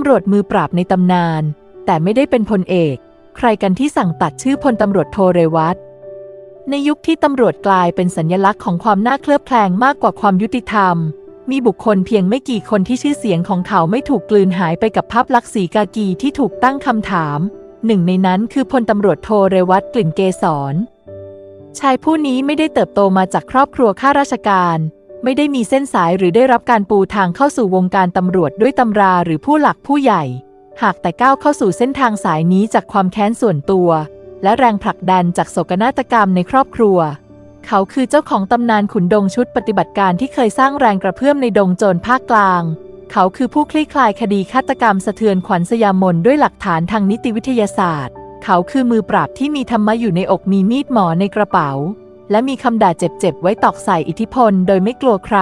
ำรวจมือปราบในตำนาน แต่ไม่ได้เป็นพลเอก ใครกันที่สั่งตัดชื่อพลตำรวจโทเรวัตในยุคที่ตำรวจกลายเป็นสัญลักษณ์ของความน่าเคลือบแคลงมากกว่าความยุติธรรม มีบุคคลเพียงไม่กี่คนที่ชื่อเสียงของเขาไม่ถูกกลืนหายไปกับภาพลักษณ์สีกากีที่ถูกตั้งคำถาม หนึ่งในนั้นคือพลตำรวจโทเรวัตกลิ่นเกษรชายผู้นี้ไม่ได้เติบโตมาจากครอบครัวข้าราชการ ไม่ได้มีเส้นสายหรือได้รับการปูทางเข้าสู่วงการตำรวจด้วยตำราหรือผู้หลักผู้ใหญ่ หากแต่ก้าวเข้าสู่เส้นทางสายนี้จากความแค้นส่วนตัว และแรงผลักดันจากโศกนาฏกรรมในครอบครัว เขาคือเจ้าของตำนานขุนดงชุดปฏิบัติการที่เคยสร้างแรงกระเพื่อมในดงโจรภาคกลาง เขาคือผู้คลี่คลายคดีฆาตกรรมสะเทือนขวัญสยามนด้วยหลักฐานทางนิติวิทยาศาสตร์ เขาคือมือปราบที่มีธรรมะอยู่ในอกมีมีดหมอในกระเป๋า และมีคำด่าเจ็บๆไว้ตอกใส่อิทธิพลโดยไม่กลัวใคร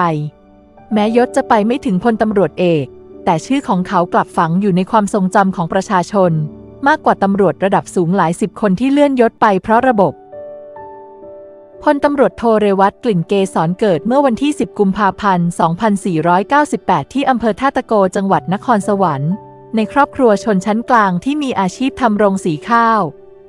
แม้ยศจะไปไม่ถึงพลตำรวจเอก แต่ชื่อของเขากลับฝังอยู่ในความทรงจำของประชาชน มากกว่าตำรวจระดับสูงหลายสิบคนที่เลื่อนยศไปเพราะระบบพลตำรวจโทเรวัตกลิ่นเกษรเกิดเมื่อวันที่ 10 กุมภาพันธ์ 2498 ที่อำเภอท่าตะโกจังหวัดนครสวรรค์ ในครอบครัวชนชั้นกลางที่มีอาชีพทำโรงสีข้าว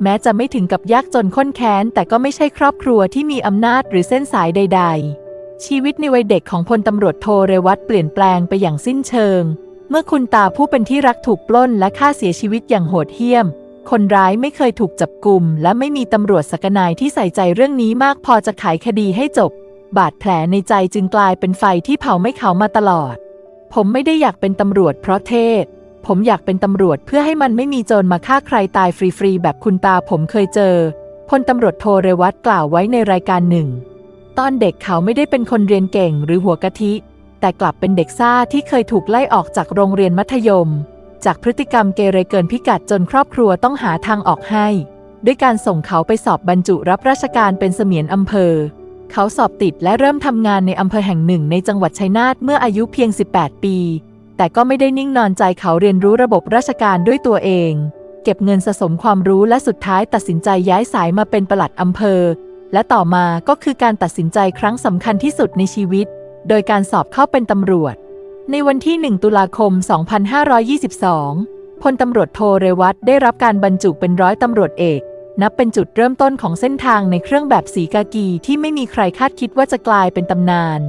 แม้จะไม่ถึงกับยากจนข้นแค้น แต่ก็ไม่ใช่ครอบครัวที่มีอำนาจหรือเส้นสายใด ๆ ชีวิตในวัยเด็กของพลตำรวจโทเรวัตเปลี่ยนแปลงไปอย่างสิ้นเชิง เมื่อคุณตาผู้เป็นที่รักถูกปล้นและฆ่าเสียชีวิตอย่างโหดเหี้ยม คนร้ายไม่เคยถูกจับกลุ่ม และไม่มีตำรวจสักนายที่ใส่ใจเรื่องนี้มากพอจะไขคดีให้จบ บาดแผลในใจจึงกลายเป็นไฟที่เผาไม่เขามาตลอด ผมไม่ได้อยากเป็นตำรวจเพราะเท่ ผมอยากเป็นตำรวจเพื่อให้มันไม่มีโจรมาฆ่าใครตายฟรีๆ แบบคุณตาผมเคยเจอ พลตำรวจโทเรวัตกล่าวไว้ในรายการหนึ่ง ตอนเด็กเขาไม่ได้เป็นคนเรียนเก่งหรือหัวกะทิ แต่กลับเป็นเด็กซ่าที่เคยถูกไล่ออกจากโรงเรียนมัธยม จากพฤติกรรมเกเรเกินพิกัดจนครอบครัวต้องหาทางออกให้ ด้วยการส่งเขาไปสอบบรรจุรับราชการเป็นเสมียนอำเภอ เขาสอบติดและเริ่มทำงานในอำเภอแห่งหนึ่งในจังหวัดชัยนาทเมื่ออายุเพียง 18 ปี แต่ก็ไม่ได้นิ่งนอนใจเขาเรียนรู้ระบบราชการด้วยตัวเอง เก็บเงินสะสมความรู้และสุดท้ายตัดสินใจย้ายสายมาเป็นปลัดอำเภอ และต่อมาก็คือการตัดสินใจครั้งสำคัญที่สุดในชีวิต โดยการสอบเข้าเป็นตำรวจ ในวันที่ 1 ตุลาคม 2522 พลตำรวจโทเรวัตได้รับการบรรจุเป็นร้อยตำรวจเอก นับเป็นจุดเริ่มต้นของเส้นทางในเครื่องแบบสีกากีที่ไม่มีใครคาดคิดว่าจะกลายเป็นตำนาน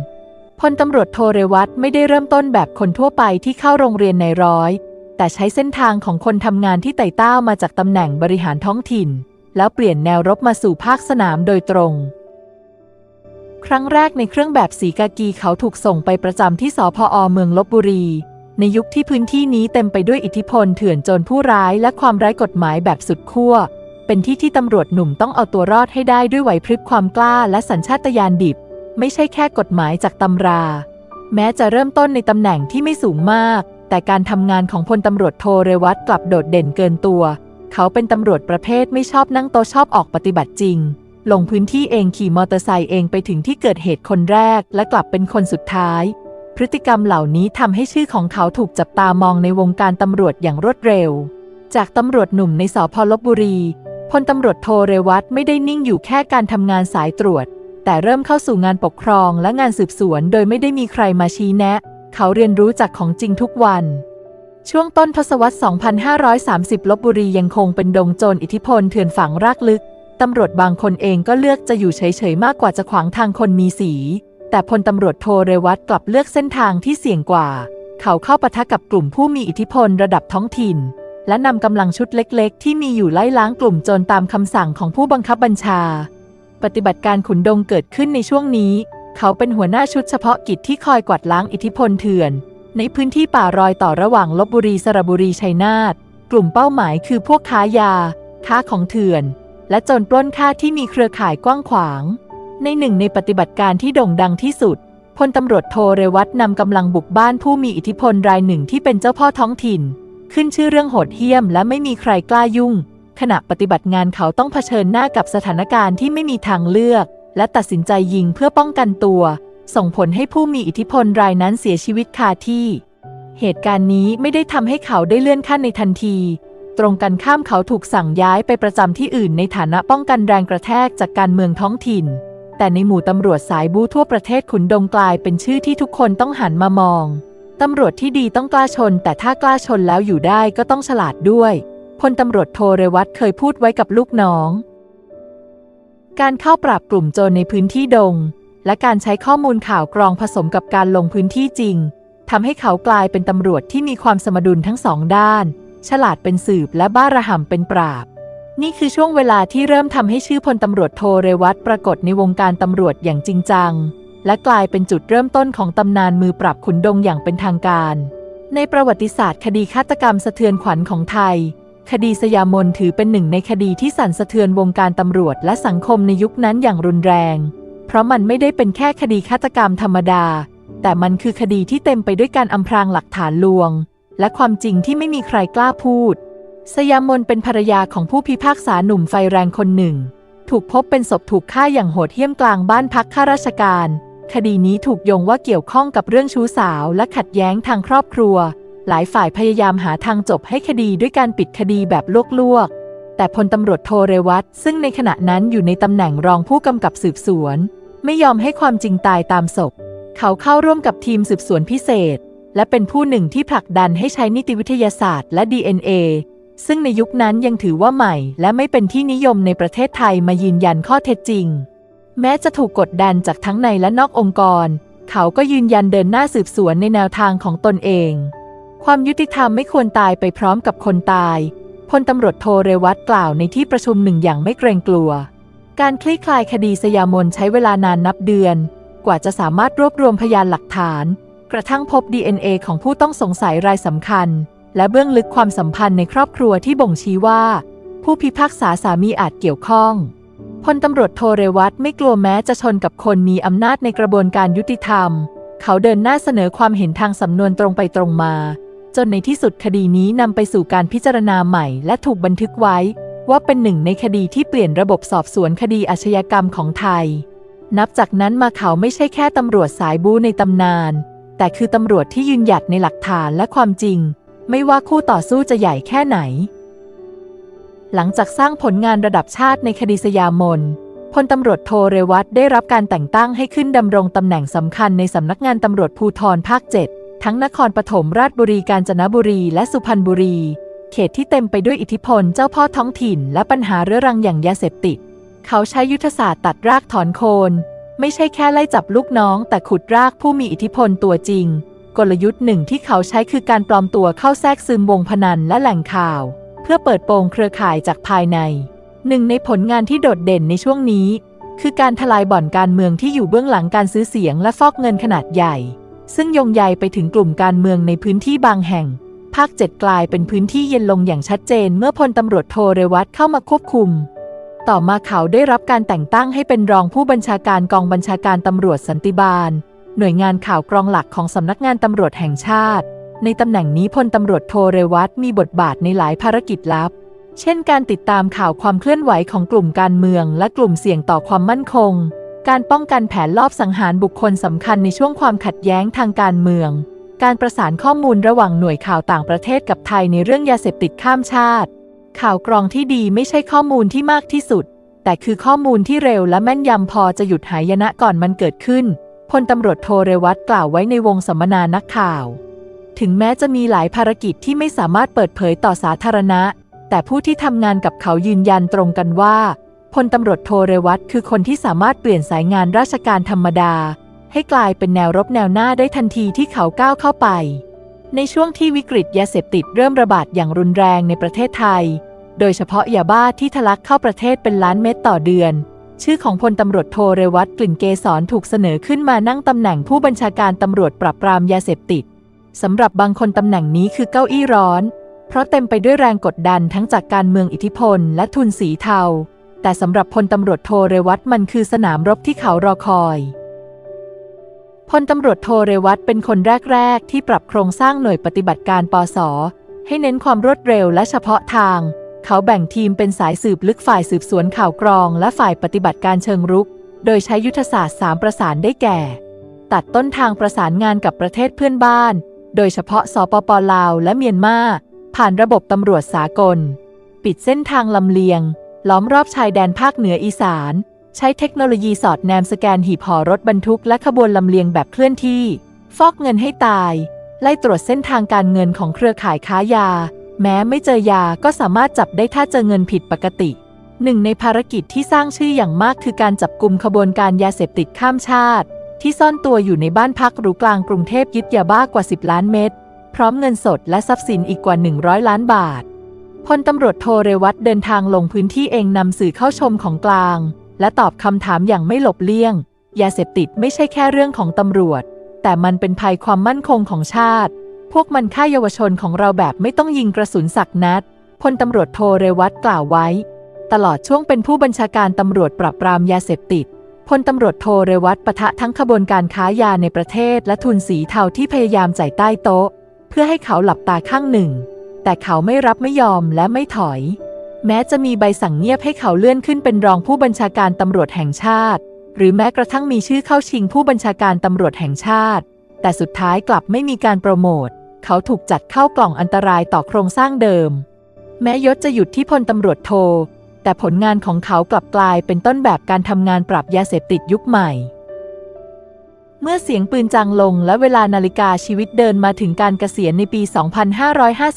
พลตำรวจโทเรวัตไม่ได้เริ่มต้นแบบคนทั่วไปที่เข้าโรงเรียนในร้อย แต่ใช้เส้นทางของคนทำงานที่ไต่เต้ามาจากตำแหน่งบริหารท้องถิ่น แล้วเปลี่ยนแนวรบมาสู่ภาคสนามโดยตรง ครั้งแรกในเครื่องแบบสีกากีเขาถูกส่งไปประจำที่สพอเมืองลบบุรี ในยุคที่พื้นที่นี้เต็มไปด้วยอิทธิพลเถื่อนโจรผู้ร้ายและความไร้กฎหมายแบบสุดขั้วเป็นที่ที่ตำรวจหนุ่มต้องเอาตัวรอดให้ได้ด้วยไหวพริบความกล้าและสัญชาตญาณดิบ ไม่ใช่แค่กฎหมายจากตำรา แม้จะเริ่มต้นในตำแหน่งที่ไม่สูงมาก แต่การทำงานของพลตำรวจโทเรวัตกลับโดดเด่นเกินตัว เขาเป็นตำรวจประเภทไม่ชอบนั่งโต๊ะชอบออกปฏิบัติจริง ลงพื้นที่เองขี่มอเตอร์ไซค์เองไปถึงที่เกิดเหตุคนแรก และกลับเป็นคนสุดท้าย พฤติกรรมเหล่านี้ทำให้ชื่อของเขาถูกจับตามองในวงการตำรวจอย่างรวดเร็ว จากตำรวจหนุ่มในสพลบบุรีพลตำรวจโทเรวัตไม่ได้นิ่งอยู่แค่การทำงานสายตรวจ แต่เริ่มเข้าสู่งานปกครองและงานสืบสวนโดยไม่ได้มีใครมาชี้แนะ เขาเรียนรู้จากของจริงทุกวัน ช่วงต้นทศวรรษ 2530 ลบบุรียังคงเป็นดงโจรอิทธิพลเถื่อนฝังรากลึก ตำรวจบางคนเองก็เลือกจะอยู่เฉยๆมากกว่าจะขวางทางคนมีสี แต่พลตำรวจโทเรวัตกลับเลือกเส้นทางที่เสี่ยงกว่า เขาเข้าปะทะกับกลุ่มผู้มีอิทธิพลระดับท้องถิ่น และนำกำลังชุดเล็ก ๆ ที่มีอยู่ไล่ล้างกลุ่มโจรตามคำสั่งของผู้บังคับบัญชา ปฏิบัติการขุนดงเกิดขึ้นในช่วงนี้ เขาเป็นหัวหน้าชุดเฉพาะกิจที่คอยกวาดล้างอิทธิพลเถื่อน ในพื้นที่ป่ารอยต่อระหว่างลบบุรีสระบุรีชัยนาทกลุ่มเป้าหมายคือพวกค้ายา ค้าของเถื่อน และโจรปล้นค่าที่มีเครือข่ายกว้างขวาง ในหนึ่งในปฏิบัติการที่โด่งดังที่สุดพลตำรวจโทเรวัตนำกำลังบุกบ้านผู้มีอิทธิพลรายหนึ่งที่เป็นเจ้าพ่อท้องถิ่น ขึ้นชื่อเรื่องโหดเหี้ยมและไม่มีใครกล้ายุ่ง ขณะปฏิบัติงานเขาต้องเผชิญหน้ากับสถานการณ์ที่ไม่มีทางเลือก และตัดสินใจยิงเพื่อป้องกันตัว ส่งผลให้ผู้มีอิทธิพลรายนั้นเสียชีวิตคาที่ เหตุการณ์นี้ไม่ได้ทำให้เขาได้เลื่อนขั้นในทันที ตรงกันข้ามเขาถูกสั่งย้ายไปประจำที่อื่นในฐานะป้องกันแรงกระแทกจากการเมืองท้องถิ่น แต่ในหมู่ตำรวจสายบูทั่วประเทศขุนดงกลายเป็นชื่อที่ทุกคนต้องหันมามองตำรวจที่ดีต้องกล้าชน แต่ถ้ากล้าชนแล้วอยู่ได้ก็ต้องฉลาดด้วย พลตำรวจโทเรวัตเคยพูดไว้กับลูกน้อง การเข้าปราบกลุ่มโจรในพื้นที่ดง และการใช้ข้อมูลข่าวกรองผสมกับการลงพื้นที่จริงทำให้เขากลายเป็นตำรวจที่มีความสมดุลทั้งสองด้าน ฉลาดเป็นสืบและบ้าระห่ำเป็นปราบ นี่คือช่วงเวลาที่เริ่มทำให้ชื่อพลตำรวจโทเรวัตปรากฏในวงการตำรวจอย่างจริงจัง และกลายเป็นจุดเริ่มต้นของตำนานมือปราบขุนดงอย่างเป็นทางการ ในประวัติศาสตร์คดีฆาตกรรมสะเทือนขวัญของไทย คดีสยามนถือเป็นหนึ่งในคดีที่สั่นสะเทือนวงการตำรวจและสังคมในยุคนั้นอย่างรุนแรง เพราะมันไม่ได้เป็นแค่คดีฆาตกรรมธรรมดา แต่มันคือคดีที่เต็มไปด้วยการอำพรางหลักฐานลวง และความจริงที่ไม่มีใครกล้าพูด สยามนเป็นภรรยาของผู้พิพากษาหนุ่มไฟแรงคนหนึ่ง ถูกพบเป็นศพถูกฆ่าอย่างโหดเหี้ยมกลางบ้านพักข้าราชการ คดีนี้ถูกโยงว่าเกี่ยวข้องกับเรื่องชู้สาว และขัดแย้งทางครอบครัว หลายฝ่ายพยายามหาทางจบให้คดีด้วยการปิดคดีแบบลวกๆ แต่พลตำรวจโทเรวัตซึ่งในขณะนั้นอยู่ในตำแหน่งรองผู้กำกับสืบสวน ไม่ยอมให้ความจริงตายตามศพ เขาเข้าร่วมกับทีมสืบสวนพิเศษ และเป็นผู้หนึ่งที่ผลักดันให้ใช้นิติวิทยาศาสตร์และ DNA ซึ่งในยุคนั้นยังถือว่าใหม่ และไม่เป็นที่นิยมในประเทศไทยมายืนยันข้อเท็จจริง แม้จะถูกกดดันจากทั้งในและนอกองค์กร เขาก็ยืนยันเดินหน้าสืบสวนในแนวทางของตนเอง ความยุติธรรมไม่ควรตายไปพร้อมกับคนตาย พลตำรวจโทเรวัตกล่าวในที่ประชุมหนึ่งอย่างไม่เกรงกลัว การคลี่คลายคดีสยามนใช้เวลานานนับเดือน กว่าจะสามารถรวบรวมพยานหลักฐาน กระทั่งพบ DNA ของผู้ต้องสงสัยรายสำคัญ และเบื้องลึกความสัมพันธ์ในครอบครัวที่บ่งชี้ว่า ผู้พิพากษาสามีอาจเกี่ยวข้องพลตำรวจโทเรวัตไม่กลัวแม้จะชนกับคนมีอำนาจในกระบวนการยุติธรรม เขาเดินหน้าเสนอความเห็นทางสำนวนตรงไปตรงมา จนในที่สุดคดีนี้นำไปสู่การพิจารณาใหม่ และถูกบันทึกไว้ ว่าเป็นหนึ่งในคดีที่เปลี่ยนระบบสอบสวนคดีอาชญากรรมของไทย นับจากนั้นมาเขาไม่ใช่แค่ตำรวจสายบู๊ในตำนาน แต่คือตำรวจที่ยืนหยัดในหลักฐานและความจริง ไม่ว่าคู่ต่อสู้จะใหญ่แค่ไหน หลังจากสร้างผลงานระดับชาติในคดีสยามนพลตำรวจโทเรวัตได้รับการแต่งตั้งให้ขึ้นดำรงตำแหน่งสำคัญในสำนักงานตำรวจภูธรภาค 7 ทั้งนครปฐมราชบุรีกาญจนบุรีและสุพรรณบุรี เขตที่เต็มไปด้วยอิทธิพลเจ้าพ่อท้องถิ่น และปัญหาเรื้อรังอย่างยาเสพติด เขาใช้ยุทธศาสตร์ตัดรากถอนโคน ไม่ใช่แค่ไล่จับลูกน้อง แต่ขุดรากผู้มีอิทธิพลตัวจริง กลยุทธ์หนึ่งที่เขาใช้คือการปลอมตัวเข้าแทรกซึมวงพนันและแหล่งข่าว เพื่อเปิดโปงเครือข่ายจากภายใน หนึ่งในผลงานที่โดดเด่นในช่วงนี้ คือการทลายบ่อนการเมืองที่อยู่เบื้องหลังการซื้อเสียงและฟอกเงินขนาดใหญ่ ซึ่งยงใยไปถึงกลุ่มการเมืองในพื้นที่บางแห่ง ภาคเจ็ดกลายเป็นพื้นที่เย็นลงอย่างชัดเจน เมื่อพลตำรวจโทเรวัตเข้ามาควบคุม ต่อมาเขาได้รับการแต่งตั้งให้เป็นรองผู้บัญชาการกองบัญชาการตำรวจสันติบาล หน่วยงานข่าวกรองหลักของสำนักงานตำรวจแห่งชาติ ในตำแหน่งนี้พลตำรวจโทเรวัตมีบทบาทในหลายภารกิจลับ เช่น การติดตามข่าวความเคลื่อนไหวของกลุ่มการเมือง และกลุ่มเสี่ยงต่อความมั่นคง การป้องกันแผนลอบสังหารบุคคลสำคัญในช่วงความขัดแย้งทางการเมือง การประสานข้อมูลระหว่างหน่วยข่าวต่างประเทศกับไทยในเรื่องยาเสพติดข้ามชาติ ข่าวกรองที่ดีไม่ใช่ข้อมูลที่มากที่สุด แต่คือข้อมูลที่เร็วและแม่นยำพอจะหยุดหายนะก่อนมันเกิดขึ้นพลตำรวจโทเรวัตกล่าวไว้ในวงสัมมนานักข่าว ถึงแม้จะมีหลายภารกิจที่ไม่สามารถเปิดเผยต่อสาธารณะ แต่ผู้ที่ทำงานกับเขายืนยันตรงกันว่า พลตำรวจโทเรวัตคือคนที่สามารถเปลี่ยนสายงานราชการธรรมดา ให้กลายเป็นแนวรบแนวหน้าได้ทันทีที่เขาก้าวเข้าไป ในช่วงที่วิกฤตยาเสพติดเริ่มระบาดอย่างรุนแรงในประเทศไทย โดยเฉพาะยาบ้าที่ทะลักเข้าประเทศเป็นล้านเม็ดต่อเดือน ชื่อของพลตำรวจโทเรวัตกลิ่นเกษรถูกเสนอขึ้นมานั่งตำแหน่งผู้บัญชาการตำรวจปราบปรามยาเสพติดสำหรับบางคนตำแหน่งนี้คือเก้าอี้ร้อน เพราะเต็มไปด้วยแรงกดดันทั้งจากการเมืองอิทธิพล และทุนสีเทา แต่สำหรับพลตำรวจโทเรวัตมันคือสนามรบที่เขารอคอยพลตำรวจโทเรวัตเป็นคนแรก ๆ ที่ปรับโครงสร้างหน่วยปฏิบัติการปสให้เน้นความรวดเร็วและเฉพาะทาง เขาแบ่งทีมเป็นสายสืบลึกฝ่ายสืบสวนข่าวกรอง และฝ่ายปฏิบัติการเชิงรุก โดยใช้ยุทธศาสตร์สามประสานได้แก่ ตัดต้นทางประสานงานกับประเทศเพื่อนบ้าน โดยเฉพาะสปปลาวและเมียนมาผ่านระบบตำรวจสากล ปิดเส้นทางลำเลียง ล้อมรอบชายแดนภาคเหนืออีสาน ใช้เทคโนโลยีสอดแนมสแกนหีบห่อรถบรรทุกและขบวนลำเลียงแบบเคลื่อนที่ ฟอกเงินให้ตาย ไล่ตรวจเส้นทางการเงินของเครือข่ายค้ายา แม้ไม่เจอยาก็สามารถจับได้ถ้าเจอเงินผิดปกติหนึ่งในภารกิจที่สร้างชื่ออย่างมากคือการจับกลุ่มขบวนการยาเสพติดข้ามชาติ ที่ซ่อนตัวอยู่ในบ้านพักหรูกลางกรุงเทพยึดยาบ้ากว่า 10 ล้านเม็ดพร้อมเงินสดและทรัพย์สินอีกกว่า 100 ล้านบาท พลตำรวจโทเรวัตเดินทางลงพื้นที่เองนำสื่อเข้าชมของกลาง และตอบคำถามอย่างไม่หลบเลี่ยง ยาเสพติดไม่ใช่แค่เรื่องของตำรวจ แต่มันเป็นภัยความมั่นคงของชาติ พวกมันฆ่าเยาวชนของเราแบบไม่ต้องยิงกระสุนสักนัดพลตำรวจโทเรวัตกล่าวไว้ ตลอดช่วงเป็นผู้บัญชาการตำรวจปราบปรามยาเสพติดพลตำรวจโทเรวัตปะทะทั้งขบวนการค้ายาในประเทศและทุนสีเทาที่พยายามจ่ายใต้โต๊ะ เพื่อให้เขาหลับตาข้างหนึ่ง แต่เขาไม่รับไม่ยอมและไม่ถอย แม้จะมีใบสั่งเงียบให้เขาเลื่อนขึ้นเป็นรองผู้บัญชาการตำรวจแห่งชาติ หรือแม้กระทั่งมีชื่อเข้าชิงผู้บัญชาการตำรวจแห่งชาติ แต่สุดท้ายกลับไม่มีการโปรโมท เขาถูกจัดเข้ากล่องอันตรายต่อโครงสร้างเดิม แม้ยศจะหยุดที่พลตำรวจโทแต่ผลงานของเขากลับกลายเป็นต้นแบบการทำงานปราบยาเสพติดยุคใหม่ เมื่อเสียงปืนจางลงและเวลานาฬิกาชีวิตเดินมาถึงการเกษียณในปี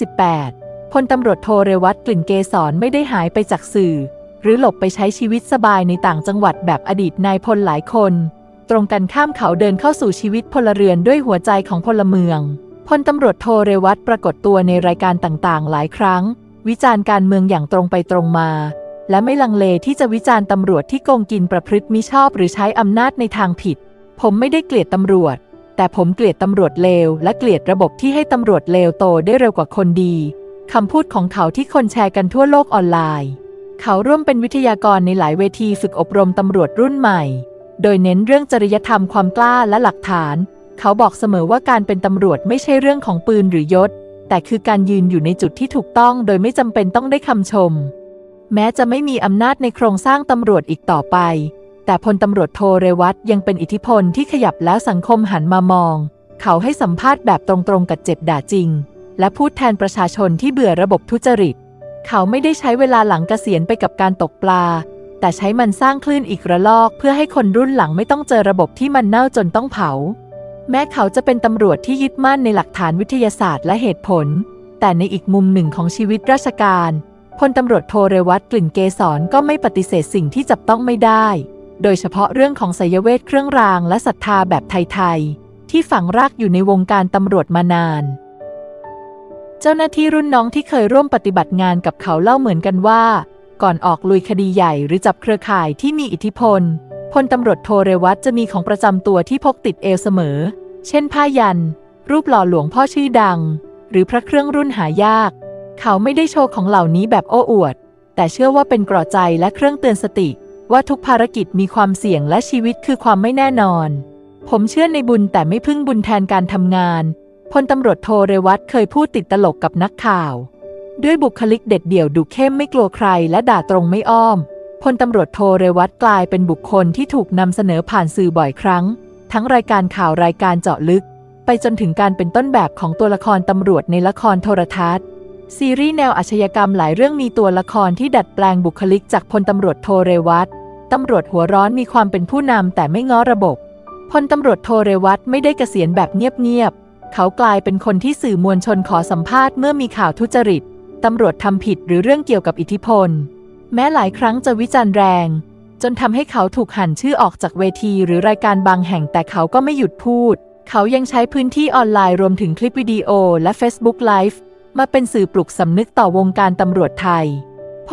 2558 พลตำรวจโทเรวัตกลิ่นเกษรไม่ได้หายไปจากสื่อ หรือหลบไปใช้ชีวิตสบายในต่างจังหวัดแบบอดีตนายพลหลายคน ตรงกันข้ามเขาเดินเข้าสู่ชีวิตพลเรือนด้วยหัวใจของพลเมือง พลตำรวจโทเรวัตปรากฏตัวในรายการต่างๆ หลายครั้ง วิจารณ์การเมืองอย่างตรงไปตรงมา และไม่ลังเลที่จะวิจารณ์ตำรวจที่โกงกินประพฤติมิชอบหรือใช้อำนาจในทางผิด ผมไม่ได้เกลียดตำรวจ แต่ผมเกลียดตำรวจเลว และเกลียดระบบที่ให้ตำรวจเลวโตได้เร็วกว่าคนดีคำพูดของเขาที่คนแชร์กันทั่วโลกออนไลน์ เขาร่วมเป็นวิทยากรในหลายเวทีฝึกอบรมตำรวจรุ่นใหม่ โดยเน้นเรื่องจริยธรรมความกล้าและหลักฐาน เขาบอกเสมอว่าการเป็นตำรวจไม่ใช่เรื่องของปืนหรือยศ แต่คือการยืนอยู่ในจุดที่ถูกต้อง โดยไม่จำเป็นต้องได้คำชม แม้จะไม่มีอำนาจในโครงสร้างตำรวจอีกต่อไป แต่พลตำรวจโทเรวัตยังเป็นอิทธิพลที่ขยับแล้วสังคมหันมามอง เขาให้สัมภาษณ์แบบตรงๆกับเจ็บด่าจริง และพูดแทนประชาชนที่เบื่อระบบทุจริต เขาไม่ได้ใช้เวลาหลังเกษียณไปกับการตกปลา แต่ใช้มันสร้างคลื่นอีกระลอก เพื่อให้คนรุ่นหลังไม่ต้องเจอระบบที่มันเน่าจนต้องเผา แม้เขาจะเป็นตำรวจที่ยึดมั่นในหลักฐานวิทยาศาสตร์และเหตุผล แต่ในอีกมุมหนึ่งของชีวิตราชการพลตำรวจโทเรวัตกลิ่นเกษรก็ไม่ปฏิเสธสิ่งที่จับต้องไม่ได้ โดยเฉพาะเรื่องของไสยเวทเครื่องรางและศรัทธาแบบไทยๆ ที่ฝังรากอยู่ในวงการตำรวจมานาน เจ้าหน้าที่รุ่นน้องที่เคยร่วมปฏิบัติงานกับเขาเล่าเหมือนกันว่า ก่อนออกลุยคดีใหญ่หรือจับเครือข่ายที่มีอิทธิพลพลตำรวจโทเรวัตจะมีของประจำตัวที่พกติดเอวเสมอ เช่นผ้ายัน รูปหล่อหลวงพ่อชื่อดัง หรือพระเครื่องรุ่นหายาก เขาไม่ได้โชว์ของเหล่านี้แบบโอ้อวด แต่เชื่อว่าเป็นกรอใจและเครื่องเตือนสติ ว่าทุกภารกิจมีความเสี่ยงและชีวิตคือความไม่แน่นอน ผมเชื่อในบุญแต่ไม่พึ่งบุญแทนการทำงาน พลตำรวจโทเรวัตเคยพูดติดตลกกับนักข่าว ด้วยบุคลิกเด็ดเดี่ยวดุเข้มไม่กลัวใครและด่าตรงไม่อ้อม พลตำรวจโทเรวัตกลายเป็นบุคคลที่ถูกนำเสนอผ่านสื่อบ่อยครั้ง ทั้งรายการข่าวรายการเจาะลึก ไปจนถึงการเป็นต้นแบบของตัวละครตำรวจในละครโทรทัศน์ซีรีส์แนวอาชญากรรมหลายเรื่องมีตัวละครที่ดัดแปลงบุคลิกจากพลตำรวจโทเรวัต ตำรวจหัวร้อนมีความเป็นผู้นำแต่ไม่ง้อระบบ พลตำรวจโทเรวัตไม่ได้เกษียณแบบเงียบๆ เขากลายเป็นคนที่สื่อมวลชนขอสัมภาษณ์เมื่อมีข่าวทุจริต ตำรวจทำผิดหรือเรื่องเกี่ยวกับอิทธิพล แม้หลายครั้งจะวิจารณ์แรง จนทำให้เขาถูกหั่นชื่อออกจากเวทีหรือรายการบางแห่งแต่เขาก็ไม่หยุดพูด เขายังใช้พื้นที่ออนไลน์รวมถึงคลิปวิดีโอและ Facebook Live มาเป็นสื่อปลุกสำนึกต่อวงการตำรวจไทย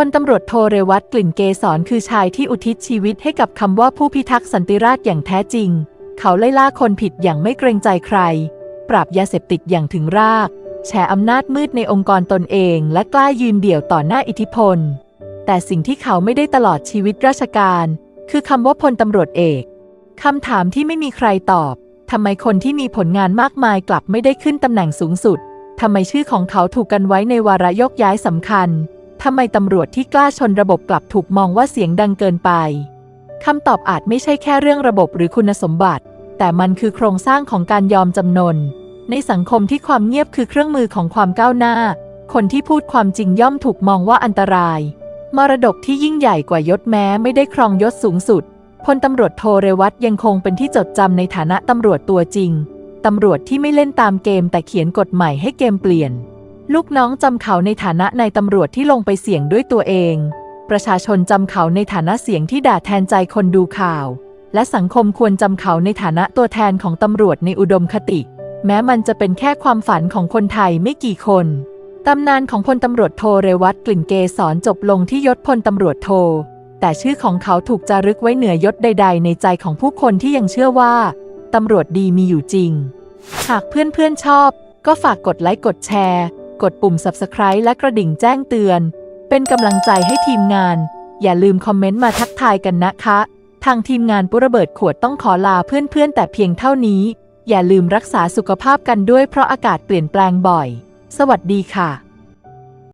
พลตำรวจโทเรวัตกลิ่นเกษรคือชายที่อุทิศชีวิตให้กับคำว่าผู้พิทักษ์สันติราษฎร์อย่างแท้จริง เขาไล่ล่าคนผิดอย่างไม่เกรงใจใคร ปราบยาเสพติดอย่างถึงราก แฉอำนาจมืดในองค์กรตนเอง และกล้ายืนเดี่ยวต่อหน้าอิทธิพล แต่สิ่งที่เขาไม่ได้ตลอดชีวิตราชการ คือคำว่าพลตำรวจเอกคำถามที่ไม่มีใครตอบทำไมคนที่มีผลงานมากมายกลับไม่ได้ขึ้นตำแหน่งสูงสุดทำไมชื่อของเขาถูกกันไว้ในวาระยกย้ายสำคัญ ทำไมตำรวจที่กล้าชนระบบกลับถูกมองว่าเสียงดังเกินไป คำตอบอาจไม่ใช่แค่เรื่องระบบหรือคุณสมบัติ แต่มันคือโครงสร้างของการยอมจำนน ในสังคมที่ความเงียบคือเครื่องมือของความก้าวหน้า คนที่พูดความจริงย่อมถูกมองว่าอันตราย มรดกที่ยิ่งใหญ่กว่ายศแม้ไม่ได้ครองยศสูงสุดพลตำรวจโทเรวัตยังคงเป็นที่จดจำในฐานะตำรวจตัวจริง ตำรวจที่ไม่เล่นตามเกมแต่เขียนกฎใหม่ให้เกมเปลี่ยน ลูกน้องจำเขาในฐานะนายตำรวจที่ลงไปเสี่ยงด้วยตัวเอง ประชาชนจำเขาในฐานะเสียงที่ด่าแทนใจคนดูข่าว และสังคมควรจำเขาในฐานะตัวแทนของตำรวจในอุดมคติ แม้มันจะเป็นแค่ความฝันของคนไทยไม่กี่คน ตำนานของพลตำรวจโทเรวัตกลิ่นเกษรจบลงที่ยศพลตำรวจโท แต่ชื่อของเขาถูกจารึกไว้เหนือยศใด ๆ ในใจของผู้คนที่ยังเชื่อว่าตำรวจดีมีอยู่จริง หากเพื่อนๆชอบ ก็ฝากกดไลค์กดแชร์ กดปุ่ม Subscribe และกระดิ่งแจ้งเตือน เป็นกำลังใจให้ทีมงาน อย่าลืมคอมเมนต์มาทักทายกันนะคะ ทางทีมงานปุระเบิดขวดต้องขอลาเพื่อนๆ แต่เพียงเท่านี้ อย่าลืมรักษาสุขภาพกันด้วยเพราะอากาศเปลี่ยนแปลงบ่อย สวัสดีค่ะ